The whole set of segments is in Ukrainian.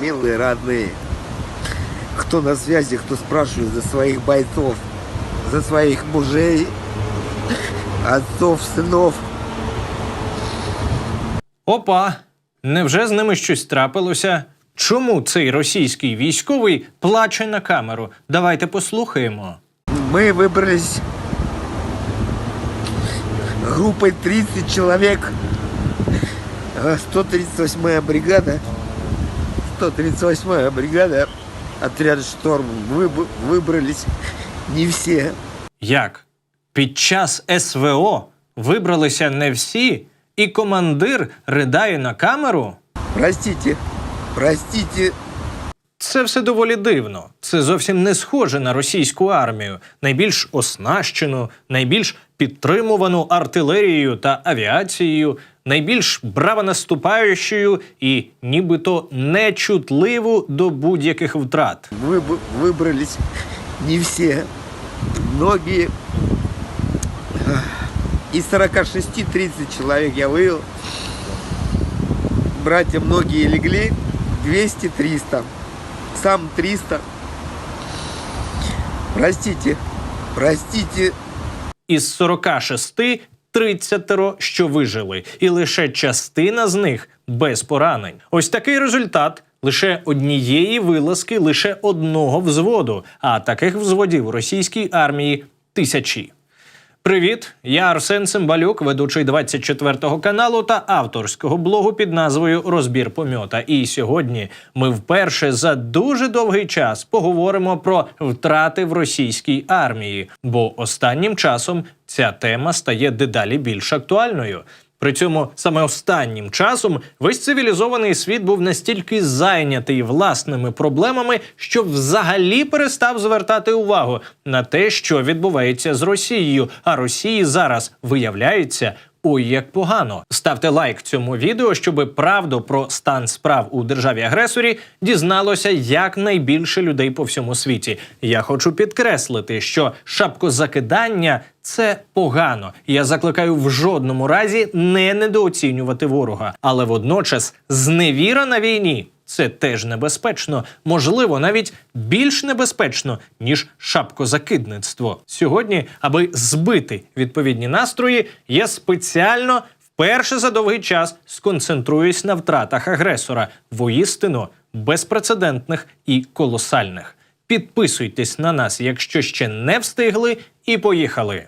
милые родные. Кто на связи, кто спрашивает за своих бойцов, за своих мужей, отцов, сынов. Опа! Невже з ними щось трапилося? Чому цей російський військовий плаче на камеру? Давайте послухаємо. Мы выбрались группой 30 человек. Э, 138-я бригада. 138-я бригада. Отряд «Шторм». Выб- выбрались не все. Як? Під час СВО вибралися не всі, і командир ридає на камеру? Простите, простите, Це все доволі дивно. Це зовсім не схоже на російську армію, найбільш оснащену, найбільш підтримувану артилерією та авіацією, найбільш бравонаступаючою і нібито нечутливу до будь-яких втрат. Выб- выбрались не все. Многие ах, из 46-30 человек я вывел. Братья многие легли 200-300. Сам 300. Простите, простите, Із 46 30, що вижили, і лише частина з них без поранень. Ось такий результат лише однієї вилазки, лише одного взводу. А таких взводів російській армії тисячі. Привіт, я Арсен Цимбалюк, ведучий 24 каналу та авторського блогу під назвою Розбір помьота. І сьогодні ми вперше за дуже довгий час поговоримо про втрати в російській армії, бо останнім часом ця тема стає дедалі більш актуальною. При цьому саме останнім часом весь цивілізований світ був настільки зайнятий власними проблемами, що взагалі перестав звертати увагу на те, що відбувається з Росією. А Росії зараз виявляється. Ой, як погано. Ставте лайк цьому відео, щоб правду про стан справ у державі агресорі дізналося якнайбільше людей по всьому світі. Я хочу підкреслити, що шапкозакидання це погано. Я закликаю в жодному разі не недооцінювати ворога, але водночас зневіра на війні. Це теж небезпечно, можливо, навіть більш небезпечно ніж шапкозакидництво. Сьогодні, аби збити відповідні настрої, я спеціально вперше за довгий час сконцентруюсь на втратах агресора, воістину безпрецедентних і колосальних. Підписуйтесь на нас, якщо ще не встигли, і поїхали.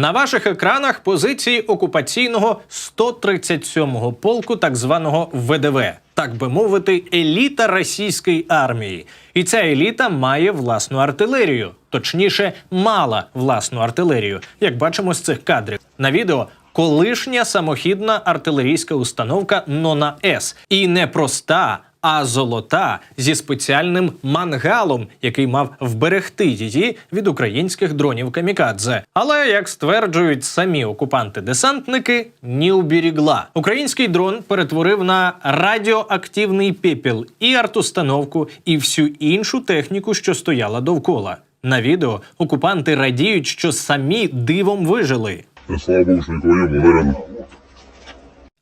На ваших екранах позиції окупаційного 137-го полку, так званого ВДВ, так би мовити, еліта російської армії. І ця еліта має власну артилерію, точніше, мала власну артилерію, як бачимо з цих кадрів. На відео колишня самохідна артилерійська установка Нона С. І не проста, а золота зі спеціальним мангалом, який мав вберегти її від українських дронів камікадзе. Але як стверджують самі окупанти-десантники, не уберігла. Український дрон перетворив на радіоактивний пепіл і артустановку, і всю іншу техніку, що стояла довкола. На відео окупанти радіють, що самі дивом вижили. Слава Богу, що нікого не.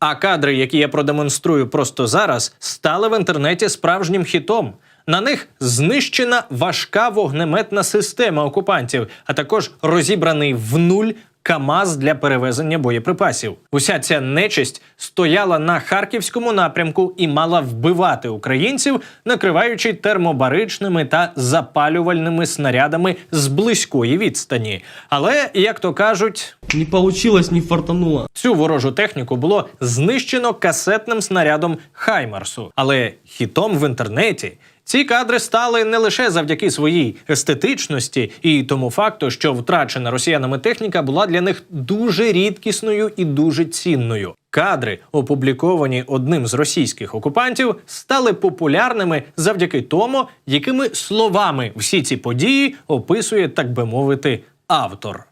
А кадри, які я продемонструю просто зараз, стали в інтернеті справжнім хітом. На них знищена важка вогнеметна система окупантів, а також розібраний в нуль КАМАЗ для перевезення боєприпасів. Уся ця нечисть стояла на харківському напрямку і мала вбивати українців, накриваючи термобаричними та запалювальними снарядами з близької відстані. Але, як то кажуть, Не получилось, не фартануло. Цю ворожу техніку було знищено касетним снарядом Хаймарсу. Але хітом в інтернеті ці кадри стали не лише завдяки своїй естетичності і тому факту, що втрачена росіянами техніка була для них дуже рідкісною і дуже цінною. Кадри, опубліковані одним з російських окупантів, стали популярними завдяки тому, якими словами всі ці події описує, так би мовити, автор.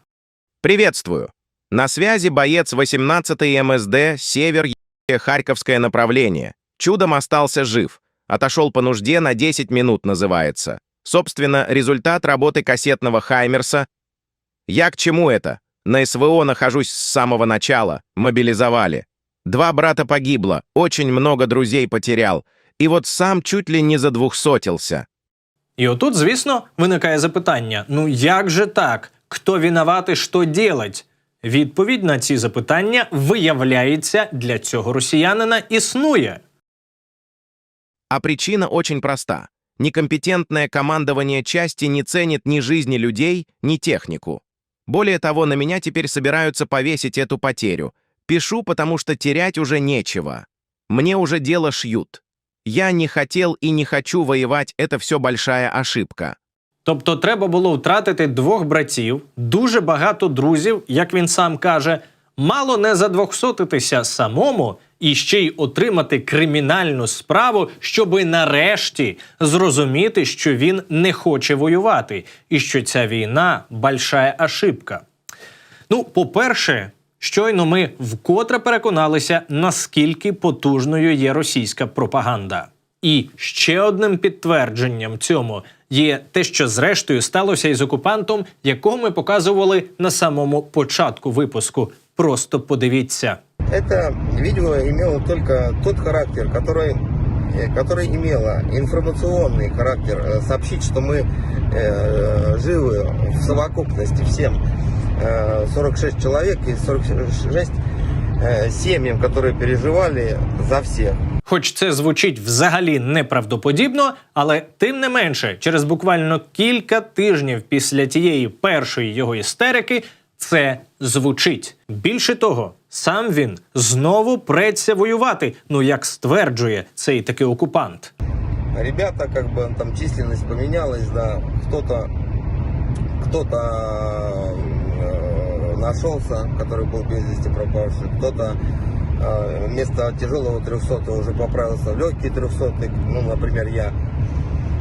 Приветствую. На связи боец 18-й МСД «Север Е- Харьковское направление». Чудом остался жив. Отошел по нужде на 10 минут называется. Собственно, результат работы кассетного «Хаймерса» Я к чему это? На СВО нахожусь с самого начала. Мобилизовали. Два брата погибло, очень много друзей потерял. И вот сам чуть ли не задвухсотился. І отут, звісно, виникає запитання: ну як же так? Хто винуватий, що делать? Відповідь на ці запитання виявляється для цього росіянина існує. А причина очень проста. Некомпетентное командование части не ценит ни жизни людей, ни технику. Более того, на меня теперь собираются повесить эту потерю. Пишу, потому что терять уже нечего. Мне уже дело шьют. Я не хотел и не хочу воевать, это все большая ошибка. Тобто треба було втратити двох братів, дуже багато друзів, як він сам каже, мало не задвохсотитися самому і ще й отримати кримінальну справу, щоби нарешті зрозуміти, що він не хоче воювати, і що ця війна большая ошибка. Ну, по-перше, щойно ми вкотре переконалися, наскільки потужною є російська пропаганда. І ще одним підтвердженням цьому є те, що зрештою сталося із окупантом, якого ми показували на самому початку випуску. Просто подивіться. Это видео имело только тот характер, который, э, который имело информационный характер. Э, Сообщить, что мы э, живы в совокупности всем э, 46 человек и 46 э, семьям, которые переживали за всех. Хоч це звучить взагалі неправдоподібно, але тим не менше, через буквально кілька тижнів після тієї першої його істерики це звучить. Більше того, сам він знову преться воювати. Ну як стверджує цей таки окупант. Ребята, как бы там численность поменялась, да, кто-то кто-то э, нашелся, который был без вести пропавший, кто-то э, вместо тяжелого 300 уже поправился в легкий 300, ну, например, я.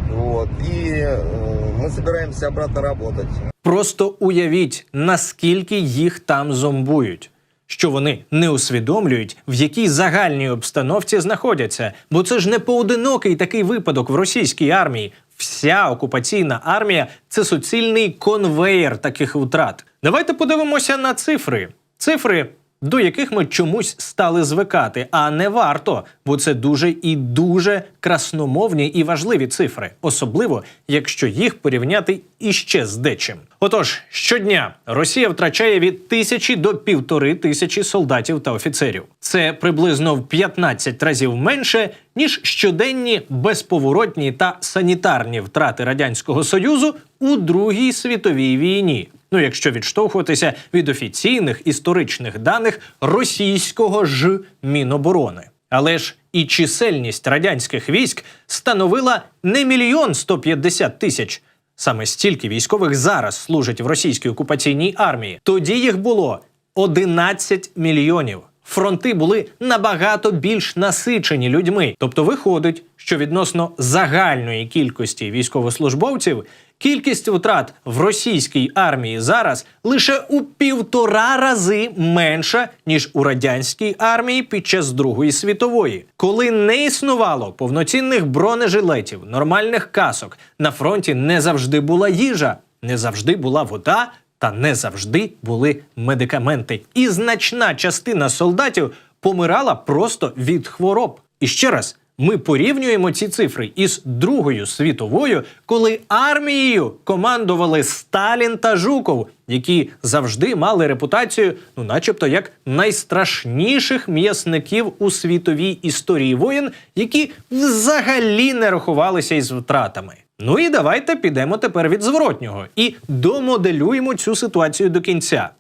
Вот. И э, мы собираемся обратно работать. Просто уявіть, наскільки їх там зомбують. Що вони не усвідомлюють, в якій загальній обстановці знаходяться, бо це ж не поодинокий такий випадок в російській армії. Вся окупаційна армія це суцільний конвеєр таких втрат. Давайте подивимося на цифри. Цифри, до яких ми чомусь стали звикати, а не варто, бо це дуже і дуже красномовні і важливі цифри, особливо якщо їх порівняти іще з дечим. Отож, щодня Росія втрачає від тисячі до півтори тисячі солдатів та офіцерів. Це приблизно в 15 разів менше ніж щоденні безповоротні та санітарні втрати радянського союзу у Другій світовій війні. Ну, якщо відштовхуватися від офіційних історичних даних російського ж Міноборони. Але ж і чисельність радянських військ становила не мільйон 150 тисяч. Саме стільки військових зараз служить в російській окупаційній армії. Тоді їх було 11 мільйонів. Фронти були набагато більш насичені людьми. Тобто виходить, що відносно загальної кількості військовослужбовців кількість втрат в російській армії зараз лише у півтора рази менша ніж у радянській армії під час Другої світової, коли не існувало повноцінних бронежилетів, нормальних касок. На фронті не завжди була їжа, не завжди була вода. Та не завжди були медикаменти, і значна частина солдатів помирала просто від хвороб. І ще раз, ми порівнюємо ці цифри із Другою світовою, коли армією командували Сталін та Жуков, які завжди мали репутацію, ну, начебто, як найстрашніших м'ясників у світовій історії воєн, які взагалі не рахувалися із втратами. Ну і давайте підемо тепер від зворотнього і домоделюємо цю ситуацію до кінця.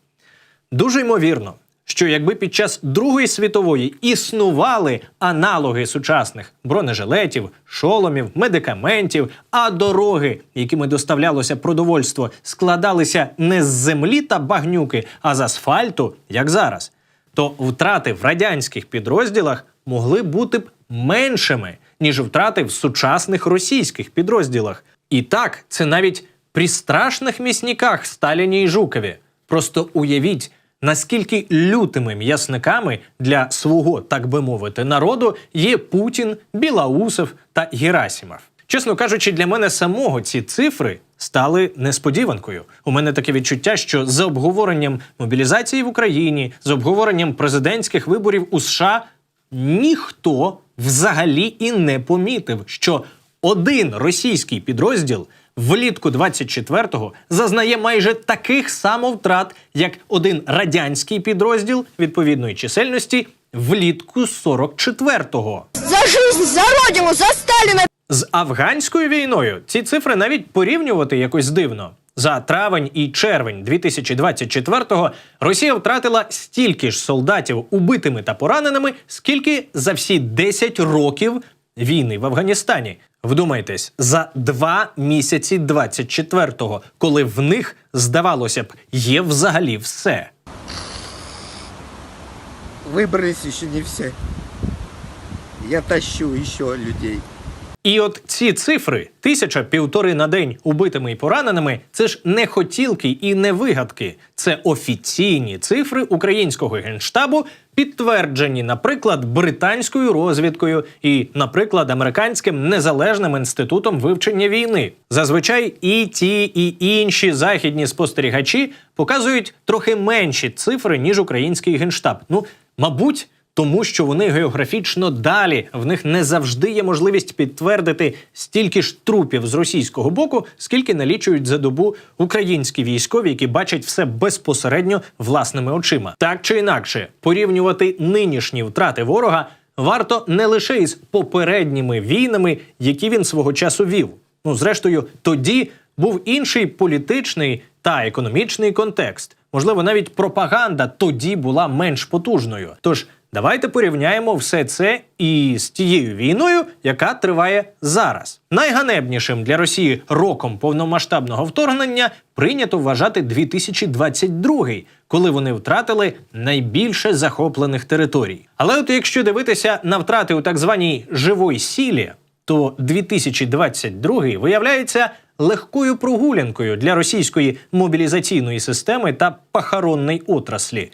Дуже ймовірно, що якби під час Другої світової існували аналоги сучасних бронежилетів, шоломів, медикаментів, а дороги, якими доставлялося продовольство, складалися не з землі та багнюки, а з асфальту, як зараз, то втрати в радянських підрозділах могли бути б меншими, ніж втрати в сучасних російських підрозділах. І так, це навіть при страшних місніках Сталіні і Жукові. Просто уявіть, наскільки лютими м'ясниками для свого, так би мовити, народу є Путін, Білаусов та Герасимов. Чесно кажучи, для мене самого ці цифри стали несподіванкою. У мене таке відчуття, що за обговоренням мобілізації в Україні, з обговоренням президентських виборів у США ніхто взагалі і не помітив, що один російський підрозділ влітку 24-го зазнає майже таких само втрат, як один радянський підрозділ відповідної чисельності влітку 44-го. За жизнь, за родину, за Сталина! З афганською війною ці цифри навіть порівнювати якось дивно. За травень і червень 2024-го Росія втратила стільки ж солдатів убитими та пораненими, скільки за всі 10 років війни в Афганістані. Вдумайтесь, за два місяці 24-го, коли в них здавалося б, є взагалі все. Выбрались еще не все. Я тащу еще людей. І от ці цифри тисяча півтори на день убитими і пораненими це ж не хотілки і не вигадки. Це офіційні цифри українського генштабу, підтверджені, наприклад, британською розвідкою і, наприклад, американським незалежним інститутом вивчення війни. Зазвичай і ті, і інші західні спостерігачі показують трохи менші цифри ніж український генштаб. Ну, мабуть. Тому що вони географічно далі, в них не завжди є можливість підтвердити стільки ж трупів з російського боку, скільки налічують за добу українські військові, які бачать все безпосередньо власними очима. Так чи інакше, порівнювати нинішні втрати ворога варто не лише із попередніми війнами, які він свого часу вів. Ну, зрештою, тоді був інший політичний та економічний контекст. Можливо, навіть пропаганда тоді була менш потужною. Тож давайте порівняємо все це і з тією війною, яка триває зараз. Найганебнішим для Росії роком повномасштабного вторгнення прийнято вважати 2022, коли вони втратили найбільше захоплених територій. Але от якщо дивитися на втрати у так званій живой сілі, то 2022 виявляється легкою прогулянкою для російської мобілізаційної системи та похоронної отраслі.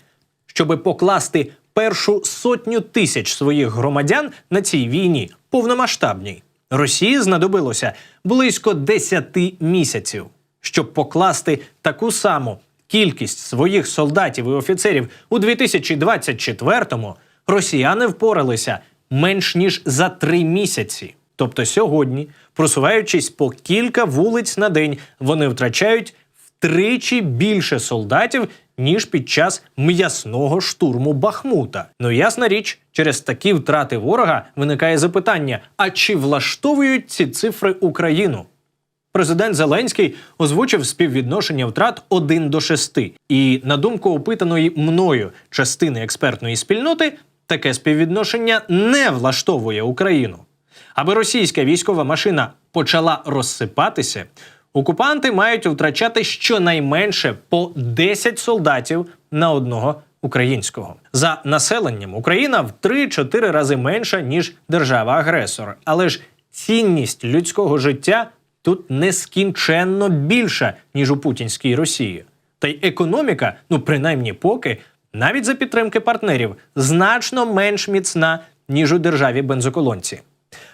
Щоби покласти першу сотню тисяч своїх громадян на цій війні повномасштабній, Росії знадобилося близько 10 місяців, щоб покласти таку саму кількість своїх солдатів і офіцерів у 2024-му, росіяни впоралися менш ніж за три місяці. Тобто сьогодні, просуваючись по кілька вулиць на день, вони втрачають втричі більше солдатів, ніж під час м'ясного штурму Бахмута. Ну ясна річ, через такі втрати ворога виникає запитання: а чи влаштовують ці цифри Україну? Президент Зеленський озвучив співвідношення втрат 1 до 6. І на думку опитаної мною частини експертної спільноти, таке співвідношення не влаштовує Україну. Аби російська військова машина почала розсипатися, окупанти мають втрачати щонайменше по 10 солдатів на одного українського. За населенням Україна в 3-4 рази менша ніж держава-агресор, але ж цінність людського життя тут нескінченно більша ніж у путінській Росії. Та й економіка, ну принаймні поки, навіть за підтримки партнерів, значно менш міцна ніж у державі бензоколонці.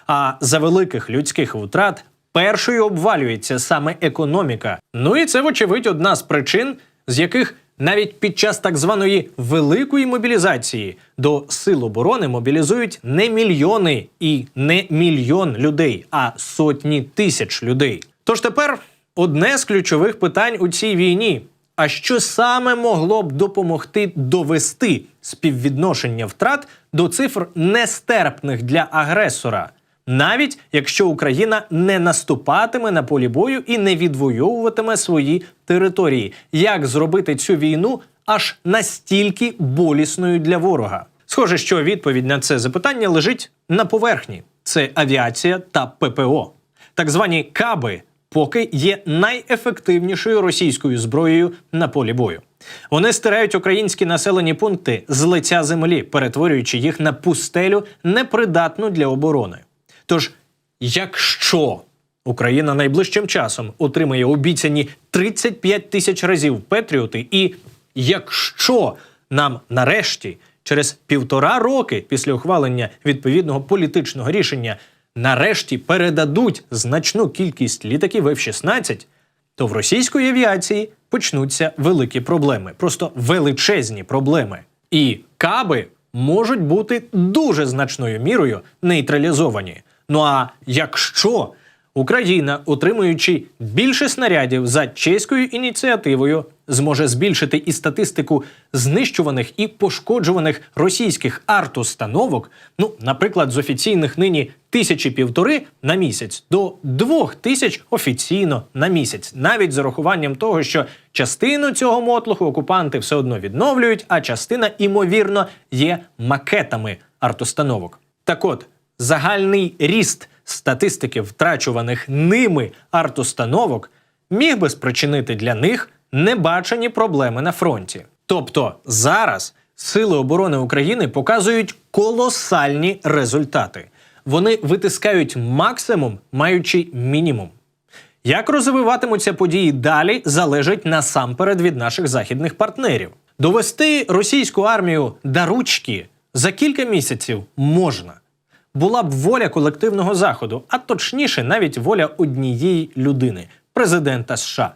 А за великих людських втрат першою обвалюється саме економіка. Ну і це, вочевидь, одна з причин, з яких навіть під час так званої великої мобілізації до сил оборони мобілізують не мільйони і не мільйон людей, а сотні тисяч людей. Тож тепер одне з ключових питань у цій війні. А що саме могло б допомогти довести співвідношення втрат до цифр нестерпних для агресора, навіть якщо Україна не наступатиме на полі бою і не відвоюватиме свої території, як зробити цю війну аж настільки болісною для ворога? Схоже, що відповідь на це запитання лежить на поверхні: це авіація та ППО. Так звані каби поки є найефективнішою російською зброєю на полі бою. Вони стирають українські населені пункти з лиця землі, перетворюючи їх на пустелю, непридатну для оборони. Тож, якщо Україна найближчим часом отримає обіцяні 35 тисяч разів Петріоти, і якщо нам нарешті через півтора роки після ухвалення відповідного політичного рішення нарешті передадуть значну кількість літаків F-16, то в російської авіації почнуться великі проблеми, просто величезні проблеми. І каби можуть бути дуже значною мірою нейтралізовані. Ну а якщо Україна, отримуючи більше снарядів за чеською ініціативою, зможе збільшити і статистику знищуваних і пошкоджуваних російських арт-установок, ну, наприклад, з офіційних нині тисячі півтори на місяць до двох тисяч офіційно на місяць, навіть з урахуванням того, що частину цього мотлуху окупанти все одно відновлюють, а частина, імовірно, є макетами арт-установок. Так от, загальний ріст статистики втрачуваних ними арт-установок міг би спричинити для них небачені проблеми на фронті. Тобто зараз Сили оборони України показують колосальні результати. Вони витискають максимум, маючи мінімум. Як розвиватимуться події далі, залежить насамперед від наших західних партнерів. Довести російську армію до ручки за кілька місяців можна. Була б воля колективного заходу, а точніше, навіть воля однієї людини президента США.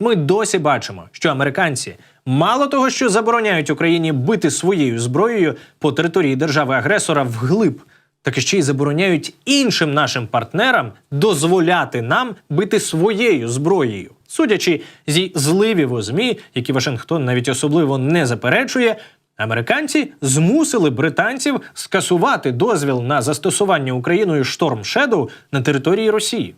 Ми досі бачимо, що американці мало того, що забороняють Україні бити своєю зброєю по території держави-агресора вглиб, так і ще й забороняють іншим нашим партнерам дозволяти нам бити своєю зброєю. Судячи зі зливів у ЗМІ, які Вашингтон навіть особливо не заперечує, американці змусили британців скасувати дозвіл на застосування Україною Storm Shadow на території Росії.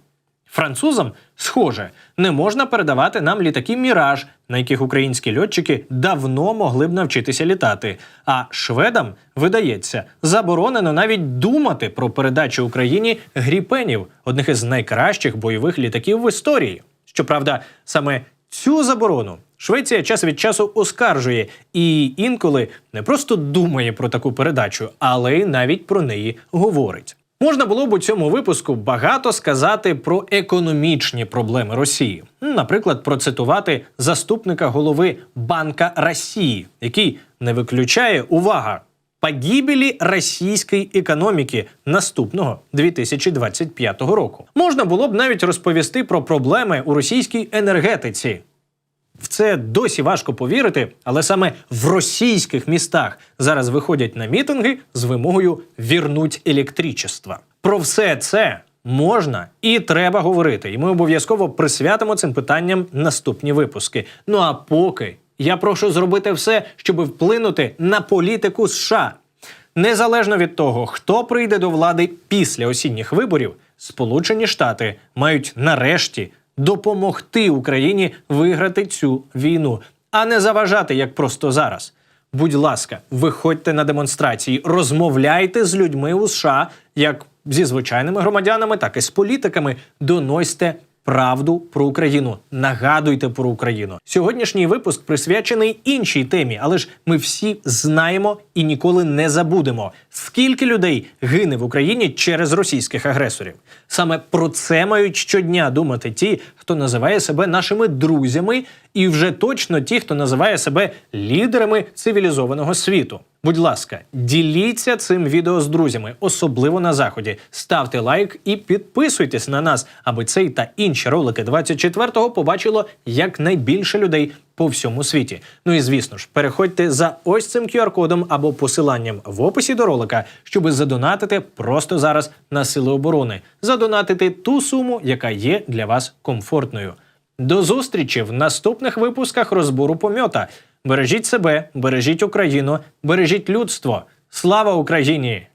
Французам, схоже, не можна передавати нам літаки Міраж, на яких українські льотчики давно могли б навчитися літати. А шведам, видається, заборонено навіть думати про передачу Україні гріпенів, одних із найкращих бойових літаків в історії. Щоправда, саме цю заборону Швеція час від часу оскаржує і інколи не просто думає про таку передачу, але й навіть про неї говорить. Можна було б у цьому випуску багато сказати про економічні проблеми Росії. Наприклад, процитувати заступника голови Банка Росії, який не виключає увага погибелі російської економіки наступного 2025 року. Можна було б навіть розповісти про проблеми у російській енергетиці. В це досі важко повірити, але саме в російських містах зараз виходять на мітинги з вимогою вірнуть електричество. Про все це можна і треба говорити, і ми обов'язково присвятимо цим питанням наступні випуски. Ну а поки я прошу зробити все, щоб вплинути на політику США. Незалежно від того, хто прийде до влади після осінніх виборів, Сполучені Штати мають нарешті допомогти Україні виграти цю війну, а не заважати як просто зараз. Будь ласка, виходьте на демонстрації, розмовляйте з людьми у США, як зі звичайними громадянами, так і з політиками. Доносьте правду про Україну. Нагадуйте про Україну. Сьогоднішній випуск присвячений іншій темі, але ж ми всі знаємо і ніколи не забудемо, скільки людей гине в Україні через російських агресорів. Саме про це мають щодня думати ті, хто називає себе нашими друзями, і вже точно ті, хто називає себе лідерами цивілізованого світу. Будь ласка, діліться цим відео з друзями, особливо на заході. Ставте лайк і підписуйтесь на нас, аби цей та інші ролики 24-го побачило якнайбільше людей по всьому світі. Ну і звісно ж, переходьте за ось цим QR-кодом або посиланням в описі до ролика, щоби задонатити просто зараз на сили оборони, задонатити ту суму, яка є для вас комфортною. До зустрічі в наступних випусках розбору помьота. Бережіть себе, бережіть Україну, бережіть людство. Слава Україні!